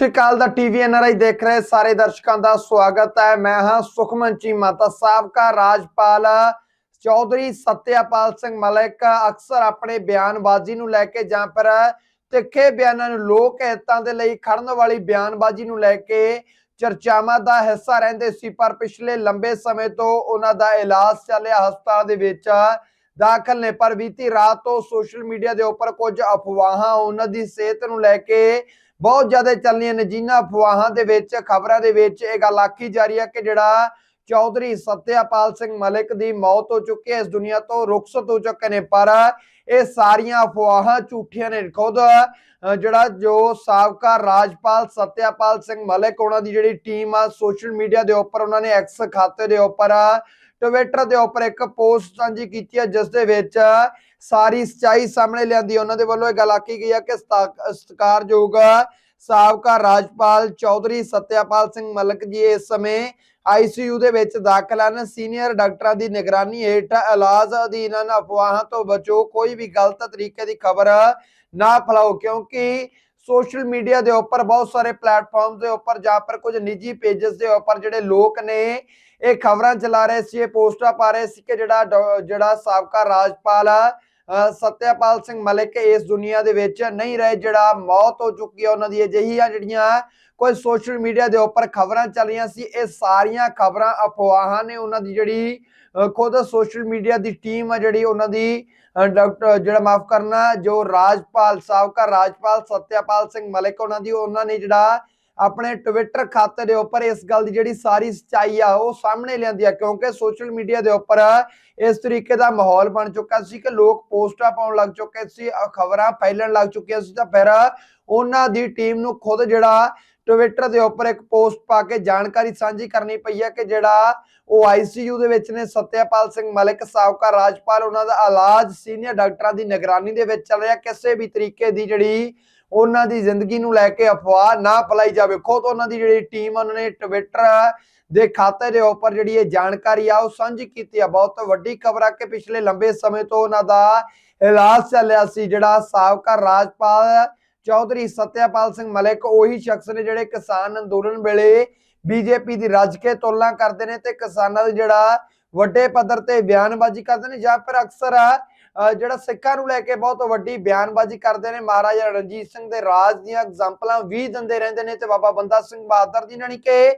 ਸਤਿ ਟਿਕਾਲ ਦਾ TV NRI ਦੇਖ ਰਹੇ ਸਾਰੇ ਦਰਸ਼ਕਾਂ ਦਾ ਸਵਾਗਤ ਹੈ। ਮੈਂ ਹਾਂ ਸੁਖਮਨ ਚੀਮਾ ਸਾਬਕਾ ਰਾਜਪਾਲ ਚੌਧਰੀ ਸਤਿਆਪਾਲ ਸਿੰਘ ਮਲਿਕ। ਅਕਸਰ ਆਪਣੇ ਬਿਆਨਬਾਜ਼ੀ ਨੂੰ ਲੈ ਕੇ ਜਾਂ ਫਿਰ ਤਿੱਖੇ ਬਿਆਨਾਂ ਨੂੰ ਲੋਕ ਹਿੱਤਾਂ ਦੇ ਲਈ ਖੜਨ ਵਾਲੀ ਬਿਆਨਬਾਜ਼ੀ ਨੂੰ ਲੈ ਕੇ ਚਰਚਾਵਾਂ ਦਾ ਹਿੱਸਾ ਰਹਿੰਦੇ ਸੀ, ਪਰ ਪਿਛਲੇ ਲੰਬੇ ਸਮੇਂ ਤੋਂ ਉਹਨਾਂ ਦਾ ਇਲਾਜ ਚੱਲਿਆ ਹਸਪਤਾਲ ਦੇ ਵਿੱਚ ਦਾਖਲ ਨੇ। ਪਰ ਬੀਤੀ ਰਾਤ ਤੋਂ ਸੋਸ਼ਲ ਮੀਡੀਆ ਦੇ ਉੱਪਰ ਕੁਝ ਅਫਵਾਹਾਂ ਉਹਨਾਂ ਦੀ ਸਿਹਤ ਨੂੰ ਲੈ ਕੇ ਬਹੁਤ ਜ਼ਿਆਦਾ ਚੱਲੀਆਂ ਨੇ ਜਿਨ੍ਹਾਂ ਅਫਵਾਹਾਂ ਦੇ ਵਿੱਚ, ਖਬਰਾਂ ਦੇ ਵਿੱਚ ਇਹ ਗੱਲ ਆਖੀ ਜਾ ਰਹੀ ਹੈ ਕਿ ਜਿਹੜਾ ਚੌਧਰੀ ਸਤਿਆਪਾਲ ਸਿੰਘ ਮਲਿਕ ਦੀ ਮੌਤ ਹੋ ਚੁੱਕੀ ਹੈ, ਇਸ ਦੁਨੀਆ ਤੋਂ ਰੁਖਸਤ ਹੋ ਚੁੱਕੇ ਨੇ, ਪਰ ਇਹ ਸਾਰੀਆਂ ਅਫਵਾਹਾਂ ਝੂਠੀਆਂ ਨੇ। ਖੁਦ ਜਿਹੜਾ ਜੋ ਸਾਬਕਾ ਰਾਜਪਾਲ ਸਤਿਆਪਾਲ ਸਿੰਘ ਮਲਿਕ, ਉਹਨਾਂ ਦੀ ਜਿਹੜੀ ਟੀਮ ਆ, ਸੋਸ਼ਲ ਮੀਡੀਆ ਦੇ ਉੱਪਰ ਉਹਨਾਂ ਨੇ ਐਕਸ ਖਾਤੇ ਦੇ ਉੱਪਰ ਟਵਿੱਟਰ ਦੇ ਉੱਪਰ ਇੱਕ ਪੋਸਟ ਸਾਂਝੀ ਕੀਤੀ ਹੈ, ਜਿਸ ਦੇ ਵਿੱਚ ਸਾਰੀ ਸਚਾਈ ਸਾਹਮਣੇ ਲਿਆਂਦੀ ਉਹਨਾਂ ਦੇ ਵੱਲੋਂ ਇਹ ਗੱਲ ਆਖੀ ਗਈ ਹੈ ਕਿ ਸਤਿਕਾਰਯੋਗ ਸਾਬਕਾ ਰਾਜਪਾਲ ਚੌਧਰੀ ਸਤਿਆਪਾਲ ਸਿੰਘ ਮਲਿਕ ਜੀ ਇਸ ਸਮੇਂ ਆਈਸੀਯੂ ਦੇ ਵਿੱਚ ਦਾਖਲ ਹਨ। ਸੀਨੀਅਰ ਡਾਕਟਰਾਂ ਦੀ ਨਿਗਰਾਨੀ ਹੇਠ ਇਲਾਜ ਅਧੀਨ ਹਨ। ਅਫਵਾਹਾਂ ਤੋਂ ਬਚੋ, ਕੋਈ ਵੀ ਗਲਤ ਤਰੀਕੇ ਦੀ ਖਬਰ ਨਾ ਫੈਲਾਓ, ਕਿਉਂਕਿ ਸੋਸ਼ਲ ਮੀਡੀਆ ਦੇ ਉੱਪਰ ਬਹੁਤ ਸਾਰੇ ਪਲੇਟਫਾਰਮ ਦੇ ਉੱਪਰ ਜਾਂ ਪਰ ਕੁਝ ਨਿੱਜੀ ਪੇजेस ਦੇ ਉੱਪਰ ਜਿਹੜੇ ਲੋਕ ਨੇ ਇਹ ਖਬਰਾਂ ਚਲਾ ਰਹੇ ਸੀ ਇਹ ਪੋਸਟਾਂ ਪਾ ਰਹੇ ਸੀ ਕਿ ਜਿਹੜਾ ਜਿਹੜਾ ਸਾਬਕਾ ਰਾਜਪਾਲ ਆ, ਸਤਿਆਪਾਲ ਸਿੰਘ ਮਲਿਕ ਇਸ ਦੁਨੀਆ ਦੇ ਵਿੱਚ ਨਹੀਂ ਰਹੇ ਜਿਹੜਾ ਮੌਤ ਹੋ ਚੁੱਕੀ ਹੈ ਉਹਨਾਂ ਦੀ ਅਜਿਹੀਆਂ ਜਿਹੜੀਆਂ ਕੋਈ ਸੋਸ਼ਲ ਮੀਡੀਆ ਦੇ ਉੱਪਰ ਖਬਰਾਂ ਚੱਲ ਰਹੀਆਂ ਸੀ ਇਹ ਸਾਰੀਆਂ ਖਬਰਾਂ ਅਫਵਾਹਾਂ ਨੇ ਉਹਨਾਂ ਦੀ ਜਿਹੜੀ ਖੁਦ ਸੋਸ਼ਲ ਮੀਡੀਆ ਦੀ ਟੀਮ ਆ ਜਿਹੜੀ ਉਹਨਾਂ ਦੀ ਅ, ਡਾਕਟਰ ਜਿਹੜਾ ਮਾਫ ਕਰਨਾ ਜੋ ਰਾਜਪਾਲ ਸਾਬਕਾ ਰਾਜਪਾਲ ਸਤਿਆਪਾਲ ਸਿੰਘ ਮਲਿਕ ਉਹਨਾਂ ਦੀ ਉਹਨਾਂ ਨੇ ਜਿਹੜਾ ਆਪਣੇ ਟਵਿੱਟਰ ਖਾਤੇ ਦੇ ਉੱਪਰ ਇਸ ਗੱਲ ਦੀ ਜਿਹੜੀ ਸਾਰੀ ਸਚਾਈ ਆ, ਉਹ ਸਾਹਮਣੇ ਲਿਆਂਦੀ ਆ, ਕਿਉਂਕਿ ਸੋਸ਼ਲ ਮੀਡੀਆ ਦੇ ਉੱਪਰ ਇਸ ਤਰੀਕੇ ਦਾ ਮਾਹੌਲ ਬਣ ਚੁੱਕਾ ਸੀ ਕਿ ਲੋਕ ਪੋਸਟਾਂ ਪਾਉਣ ਲੱਗ ਚੁੱਕੇ ਸੀ ਖਬਰਾਂ ਫੈਲਣ ਲੱਗ ਚੁੱਕੀਆਂ ਸੀ, ਤਾਂ ਫਿਰ ਉਹਨਾਂ ਦੀ ਟੀਮ ਨੂੰ ਖੁਦ ਜਿਹੜਾ ਟਵਿੱਟਰ ਦੇ ਉੱਪਰ ਇੱਕ ਪੋਸਟ ਪਾ ਕੇ ਜਾਣਕਾਰੀ ਸਾਂਝੀ ਕਰਨੀ ਪਈ ਹੈ ਕਿ ਜਿਹੜਾ ਉਹ ਆਈਸੀਯੂ ਦੇ ਵਿੱਚ ਨੇ, ਸਤਿਆਪਾਲ ਸਿੰਘ ਮਲਿਕ ਸਾਬਕਾ ਰਾਜਪਾਲ, ਉਹਨਾਂ ਦਾ ਇਲਾਜ ਸੀਨੀਅਰ ਡਾਕਟਰਾਂ ਦੀ ਨਿਗਰਾਨੀ ਦੇ ਵਿੱਚ ਚੱਲ ਰਿਹਾ, ਕਿਸੇ ਵੀ ਤਰੀਕੇ ਦੀ ਜਿਹੜੀ ਉਹਨਾਂ ਦੀ ਜ਼ਿੰਦਗੀ ਨੂੰ ਲੈ ਕੇ ਅਫਵਾਹ ਨਾ ਫੈਲਾਈ ਜਾਵੇ। ਖੁਦ ਉਹਨਾਂ ਦੀ ਜਿਹੜੀ ਟੀਮ ਉਹਨਾਂ ਨੇ ਟਵਿੱਟਰ ਦੇ ਖਾਤੇ ਦੇ ਉੱਪਰ ਜਿਹੜੀ ਇਹ ਜਾਣਕਾਰੀ ਆ, ਉਹ ਸਾਂਝੀ ਕੀਤੀ ਆ। ਬਹੁਤ ਵੱਡੀ ਖਬਰ ਆ ਕਿ ਪਿਛਲੇ ਲੰਬੇ ਸਮੇਂ ਤੋਂ ਉਹਨਾਂ ਦਾ ਇਲਾਜ ਚੱਲਿਆ ਸੀ, ਜਿਹੜਾ ਸਾਬਕਾ ਰਾਜਪਾਲ ਚੌਧਰੀ ਸਤਿਆਪਾਲ ਸਿੰਘ ਮਲਿਕ, ਉਹੀ ਸ਼ਖਸ ਨੇ ਜਿਹੜੇ ਕਿਸਾਨ ਅੰਦੋਲਨ ਵੇਲੇ ਬੀਜੇਪੀ ਦੀ ਰੱਜ ਕੇ ਤੁਲਨਾ ਕਰਦੇ ਨੇ ਤੇ ਕਿਸਾਨਾਂ ਦਾ ਜਿਹੜਾ ਵੱਡੇ ਪੱਧਰ ਤੇ ਬਿਆਨਬਾਜ਼ੀ ਕਰਦੇ ਨੇ ਜਾਂ ਫਿਰ ਅਕਸਰ ਜਿਹੜਾ ਸਿੱਖਾਂ ਨੂੰ ਲੈ ਕੇ ਬਹੁਤ ਵੱਡੀ ਬਿਆਨਬਾਜ਼ੀ ਕਰਦੇ ਨੇ, ਮਹਾਰਾਜਾ ਰਣਜੀਤ ਸਿੰਘ ਦੇ ਰਾਜ ਦੀਆਂ ਐਗਜ਼ਾਮਪਲਾਂ ਵੀ ਦਿੰਦੇ ਰਹਿੰਦੇ ਨੇ ਤੇ ਬਾਬਾ ਬੰਦਾ ਸਿੰਘ ਬਹਾਦਰ ਜੀ ਜਾਣੀ ਕਿ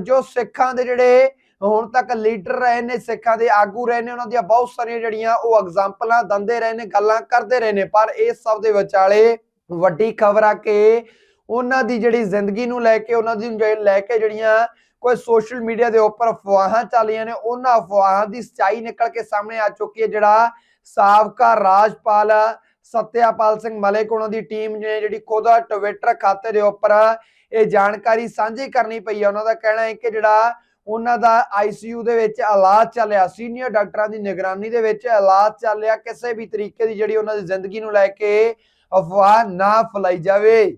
ਜੋ ਸਿੱਖਾਂ ਦੇ ਜਿਹੜੇ ਹੁਣ ਤੱਕ ਲੀਡਰ ਰਹੇ ਨੇ, ਸਿੱਖਾਂ ਦੇ ਆਗੂ ਰਹੇ ਨੇ, ਉਹਨਾਂ ਦੀਆਂ ਬਹੁਤ ਸਾਰੀਆਂ ਜਿਹੜੀਆਂ ਉਹ ਐਗਜ਼ਾਮਪਲਾਂ ਦਿੰਦੇ ਰਹੇ ਨੇ, ਗੱਲਾਂ ਕਰਦੇ ਰਹੇ ਨੇ, ਪਰ ਇਸ ਸਭ ਦੇ ਵਿਚਾਲੇ ਵੱਡੀ ਖਬਰ ਆ ਕਿ ਉਹਨਾਂ ਦੀ ਜਿਹੜੀ ਜ਼ਿੰਦਗੀ ਨੂੰ ਲੈ ਕੇ, ਉਹਨਾਂ ਦੀ ਲੈ ਕੇ ਜਿਹੜੀਆਂ ਕੋਈ ਸੋਸ਼ਲ ਮੀਡੀਆ ਦੇ ਉੱਪਰ ਅਫਵਾਹਾਂ ਚੱਲੀਆਂ ਨੇ, ਉਹਨਾਂ ਅਫਵਾਹਾਂ ਦੀ ਸਚਾਈ ਨਿਕਲ ਕੇ ਸਾਹਮਣੇ ਆ ਚੁੱਕੀ ਹੈ, ਜਿਹੜਾ ਸਾਬਕਾ ਰਾਜਪਾਲ ਸਤਿਆਪਾਲ ਸਿੰਘ ਮਲਿਕ ਉਹਨਾਂ ਦੀ ਟੀਮ ਨੇ ਜਿਹੜੀ ਖੁਦ ਟਵਿੱਟਰ ਖਾਤੇ ਦੇ ਉੱਪਰ ਇਹ ਜਾਣਕਾਰੀ ਸਾਂਝੀ ਕਰਨੀ ਪਈ ਹੈ ਉਹਨਾਂ ਦਾ ਕਹਿਣਾ ਹੈ ਕਿ ਜਿਹੜਾ ਉਹਨਾਂ ਦਾ ਆਈਸੀਯੂ ਦੇ ਵਿੱਚ ਇਲਾਜ ਚੱਲਿਆ ਸੀਨੀਅਰ ਡਾਕਟਰਾਂ ਦੀ ਨਿਗਰਾਨੀ ਦੇ ਵਿੱਚ ਇਲਾਜ ਚੱਲਿਆ ਕਿਸੇ ਵੀ ਤਰੀਕੇ ਦੀ ਜਿਹੜੀ ਉਹਨਾਂ ਦੀ ਜ਼ਿੰਦਗੀ ਨੂੰ ਲੈ ਕੇ ਅਫਵਾਹ ਨਾ ਫੈਲਾਈ ਜਾਵੇ।